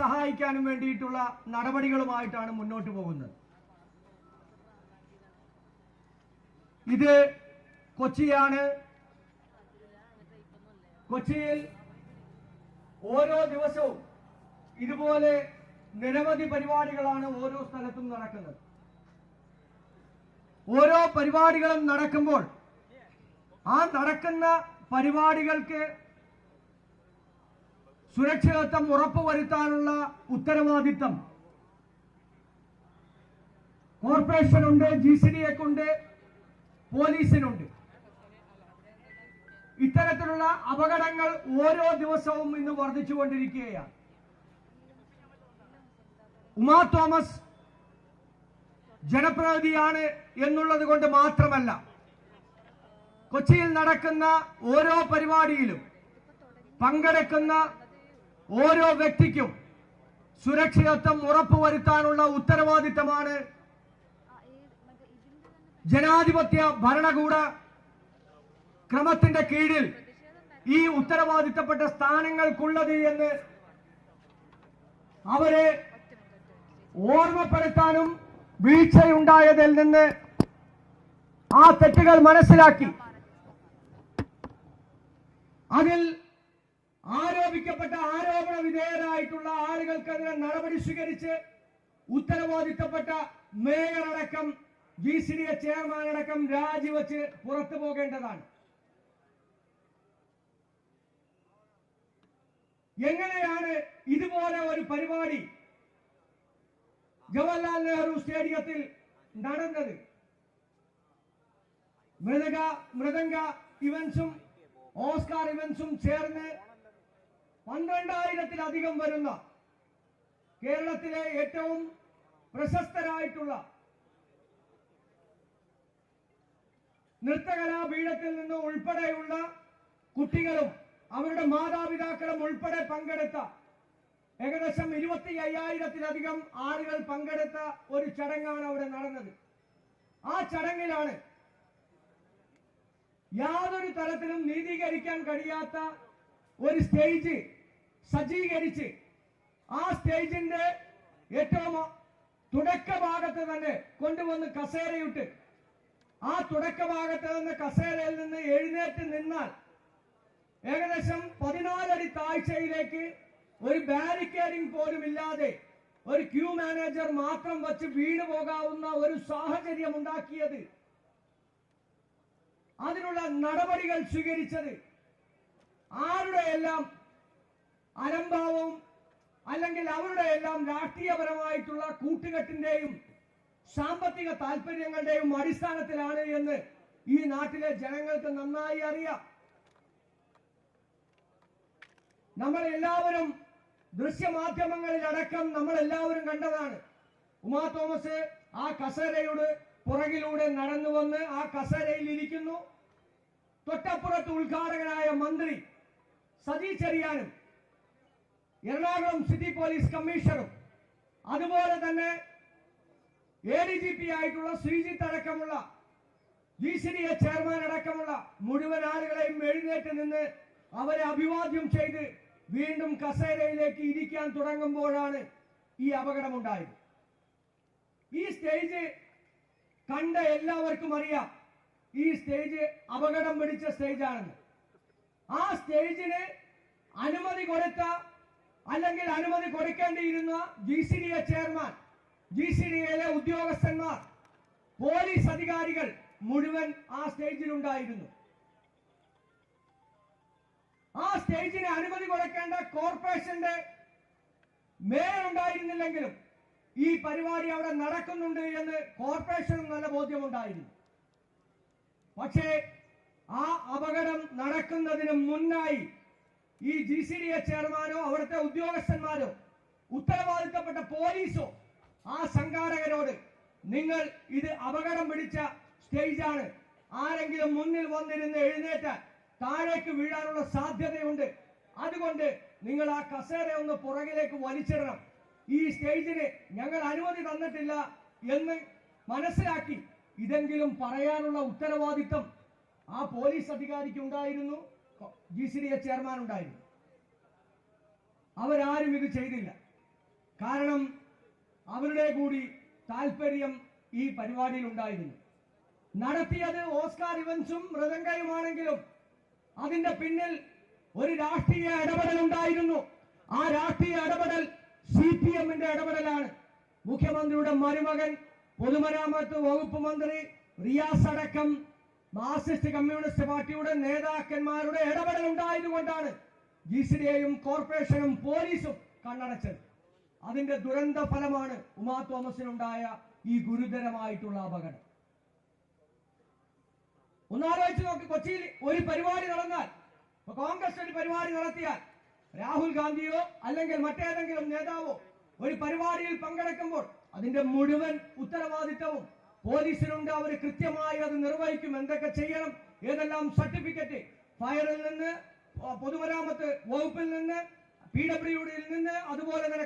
സഹായിക്കാനും വേണ്ടിയിട്ടുള്ള നടപടികളുമായിട്ടാണ് മുന്നോട്ട് പോകുന്നത്. ഇത് കൊച്ചിയാണ്. കൊച്ചിയിൽ ഓരോ ദിവസവും ഇതുപോലെ നിരവധി പരിപാടികളാണ് ഓരോ സ്ഥലത്തും നടക്കുന്നത്. ഓരോ പരിപാടികളും നടക്കുമ്പോൾ ആ നടക്കുന്ന പരിപാടികൾക്ക് സുരക്ഷിതത്വം ഉറപ്പുവരുത്താനുള്ള ഉത്തരവാദിത്തം. കോർപ്പറേഷനുണ്ട് ജി സി ഡി എക്കുണ്ട് പോലീസിനുണ്ട്. ഇത്തരത്തിലുള്ള അപകടങ്ങൾ ഓരോ ദിവസവും ഇന്ന് വർദ്ധിച്ചുകൊണ്ടിരിക്കുകയാണ്. ഉമാ തോമസ് ജനപ്രതിനിധിയാണ് എന്നുള്ളത് കൊണ്ട് മാത്രമല്ല കൊച്ചിയിൽ നടക്കുന്ന ഓരോ പരിപാടിയിലും പങ്കെടുക്കുന്ന ഓരോ വ്യക്തിക്കും സുരക്ഷിതത്വം ഉറപ്പുവരുത്താനുള്ള ഉത്തരവാദിത്തമാണ് ജനാധിപത്യ ഭരണകൂട ക്രമത്തിന്റെ കീഴിൽ ഈ ഉത്തരവാദിത്തപ്പെട്ട സ്ഥാനങ്ങൾക്കുള്ളത് എന്ന് അവരെ ഓർമ്മപ്പെടുത്താനും വീഴ്ചയുണ്ടായതിൽ നിന്ന് ആ തെറ്റുകൾ മനസ്സിലാക്കി. അതിൽ ആരോപിക്കപ്പെട്ട ആരോപണ വിധേയരായിട്ടുള്ള ആളുകൾക്കെതിരെ നടപടി സ്വീകരിച്ച് ഉത്തരവാദിത്തപ്പെട്ട മേയർ അടക്കം ജി സി ഡി അടക്കം രാജിവെച്ച് പുറത്തു പോകേണ്ടതാണ്. എങ്ങനെയാണ് ഇതുപോലെ ഒരു പരിപാടി ജവഹർലാൽ നെഹ്റു സ്റ്റേഡിയത്തിൽ നടന്നത്? മൃതക മൃദംഗ ഇവൻസും ഓസ്കാർ ഇവൻസും ചേർന്ന് പന്ത്രണ്ടായിരത്തിലധികം വരുന്ന കേരളത്തിലെ ഏറ്റവും പ്രശസ്തരായിട്ടുള്ള നൃത്തകലാപീഠത്തിൽ നിന്ന് ഉൾപ്പെടെയുള്ള കുട്ടികളും അവരുടെ മാതാപിതാക്കളും ഉൾപ്പെടെ പങ്കെടുത്ത ഏകദേശം ഇരുപത്തി അയ്യായിരത്തിലധികം ആളുകൾ പങ്കെടുത്ത ഒരു ചടങ്ങാണ് അവിടെ നടന്നത്. ആ ചടങ്ങിലാണ് യാതൊരു തരത്തിലും നീതീകരിക്കാൻ കഴിയാത്ത ഒരു സ്റ്റേജ് സജ്ജീകരിച്ച് ആ സ്റ്റേജിന്റെ ഏറ്റവും തുടക്ക ഭാഗത്ത് തന്നെ കൊണ്ടുവന്ന് കസേരയിട്ട് ആ തുടക്ക ഭാഗത്ത് നിന്ന് കസേരയിൽ നിന്ന് എഴുന്നേറ്റ് നിന്നാൽ ഏകദേശം പതിനാലടി താഴ്ചയിലേക്ക് ഒരു ബാരിക്കേഡിംഗ് പോലും ഇല്ലാതെ ഒരു ക്യൂ മാനേജർ മാത്രം വച്ച് വീണ് പോകാവുന്ന ഒരു സാഹചര്യം ഉണ്ടാക്കിയത്. അതിനുള്ള നടപടികൾ സ്വീകരിച്ചത് ആരുടെ എല്ലാം അലംഭാവവും അല്ലെങ്കിൽ അവരുടെ എല്ലാം രാഷ്ട്രീയപരമായിട്ടുള്ള കൂട്ടുകെട്ടിന്റെയും സാമ്പത്തിക താല്പര്യങ്ങളുടെയും അടിസ്ഥാനത്തിലാണ് എന്ന് ഈ നാട്ടിലെ ജനങ്ങൾക്ക് നന്നായി അറിയാം. നമ്മൾ എല്ലാവരും ദൃശ്യമാധ്യമങ്ങളിലടക്കം നമ്മൾ എല്ലാവരും കണ്ടതാണ്. ഉമാ തോമസ് ആ കസേരയുടെ പുറകിലൂടെ നടന്നു വന്ന് ആ കസേരയിൽ ഇരിക്കുന്നു. തൊട്ടപ്പുറത്ത് ഉദ്ഘാടകനായ മന്ത്രി സജി ചെറിയാനും എറണാകുളം സിറ്റി പോലീസ് കമ്മീഷണറും അതുപോലെ തന്നെ എ ഡി ജി പി ആയിട്ടുള്ള ശ്രീജിത്ത് അടക്കമുള്ള G C D A chairman അടക്കമുള്ള മുഴുവൻ ആളുകളെയും എഴുന്നേറ്റ് നിന്ന് അവരെ അഭിവാദ്യം ചെയ്ത് വീണ്ടും കസേരയിലേക്ക് ഇരിക്കാൻ തുടങ്ങുമ്പോഴാണ് ഈ അപകടമുണ്ടായത്. ഈ സ്റ്റേജ് കണ്ട എല്ലാവർക്കും അറിയാം. ഈ സ്റ്റേജ് അപകടം പിടിച്ച സ്റ്റേജാണെന്ന്. ആ സ്റ്റേജിന് അനുമതി കൊടുത്ത അല്ലെങ്കിൽ അനുമതി കൊടുക്കേണ്ടിയിരുന്ന G C D A chairman G C D എയിലെ ഉദ്യോഗസ്ഥന്മാർ പോലീസ് അധികാരികൾ മുഴുവൻ ആ സ്റ്റേജിലുണ്ടായിരുന്നു ആ സ്റ്റേജിന് അനുമതി കൊടുക്കേണ്ട കോർപ്പറേഷന്റെ മേയർ ഉണ്ടായിരുന്നില്ലെങ്കിലും ഈ പരിപാടി അവിടെ നടക്കുന്നുണ്ട് എന്ന് കോർപ്പറേഷനും നല്ല ബോധ്യമുണ്ടായിരുന്നു പക്ഷേ ആ അപകടം നടക്കുന്നതിന് മുന്നായി ഈ ജി സി ഡി എ ചെയർമാനോ അവിടുത്തെ ഉദ്യോഗസ്ഥന്മാരോ ഉത്തരവാദിത്തപ്പെട്ട പോലീസോ ആ സംഘാടകരോട് നിങ്ങൾ ഇത് അപകടം പിടിച്ച സ്റ്റേജാണ്. ആരെങ്കിലും മുന്നിൽ വന്നിരുന്ന് എഴുന്നേറ്റാൽ താഴേക്ക് വീഴാനുള്ള സാധ്യതയുണ്ട്. അതുകൊണ്ട് നിങ്ങൾ ആ കസേര ഒന്ന് പുറകിലേക്ക് വലിച്ചിടണം. ഈ സ്റ്റേജിന് ഞങ്ങൾ അനുമതി തന്നിട്ടില്ല എന്ന് മനസ്സിലാക്കി ഇതെങ്കിലും പറയാനുള്ള ഉത്തരവാദിത്തം ആ പോലീസ് അധികാരിക്ക് ഉണ്ടായിരുന്നു. G C D A chairman ഉണ്ടായിരുന്നു. അവരാരും ഇത് ചെയ്തില്ല. കാരണം അവരുടെ കൂടി താല്പര്യം ഈ പരിപാടിയിൽ ഉണ്ടായിരുന്നു. നടത്തിയത് ഓസ്കാർ ഇവൻസും മൃദംഗയുമാണെങ്കിലും അതിന്റെ പിന്നിൽ ഒരു രാഷ്ട്രീയ ഇടപെടൽ ഉണ്ടായിരുന്നു. ആ രാഷ്ട്രീയ ഇടപെടൽ സി പി എമ്മിന്റെ ഇടപെടലാണ്. മുഖ്യമന്ത്രിയുടെ മരുമകൻ പൊതുമരാമത്ത് വകുപ്പ് മന്ത്രി റിയാസ് അടക്കം മാർക്സിസ്റ്റ് കമ്മ്യൂണിസ്റ്റ് പാർട്ടിയുടെ നേതാക്കന്മാരുടെ ഇടപെടൽ ഉണ്ടായതുകൊണ്ടാണ് ജി സി ഡിയെയും കോർപ്പറേഷനും പോലീസും കണ്ണടച്ചത്. അതിന്റെ ദുരന്ത ഫലമാണ് ഉമാ തോമസിനുണ്ടായ ഈ ഗുരുതരമായിട്ടുള്ള അപകടം. ഒന്നാലോചിച്ച് നോക്കി കൊച്ചിയിൽ ഒരു പരിപാടി നടന്നാൽ കോൺഗ്രസ് ഒരു പരിപാടി നടത്തിയാൽ രാഹുൽ ഗാന്ധിയോ അല്ലെങ്കിൽ മറ്റേതെങ്കിലും നേതാവോ ഒരു പരിപാടിയിൽ പങ്കെടുക്കുമ്പോൾ അതിന്റെ മുഴുവൻ ഉത്തരവാദിത്തവും പോലീസിനുണ്ട് അവർ കൃത്യമായി അത് നിർവഹിക്കും എന്തൊക്കെ ചെയ്യണം ഏതെല്ലാം സർട്ടിഫിക്കറ്റ് ഫയറിൽ നിന്ന് പൊതുമരാമത്ത് വകുപ്പിൽ നിന്ന് പി ഡബ്ല്യു ഡിയിൽ നിന്ന് അതുപോലെ തന്നെ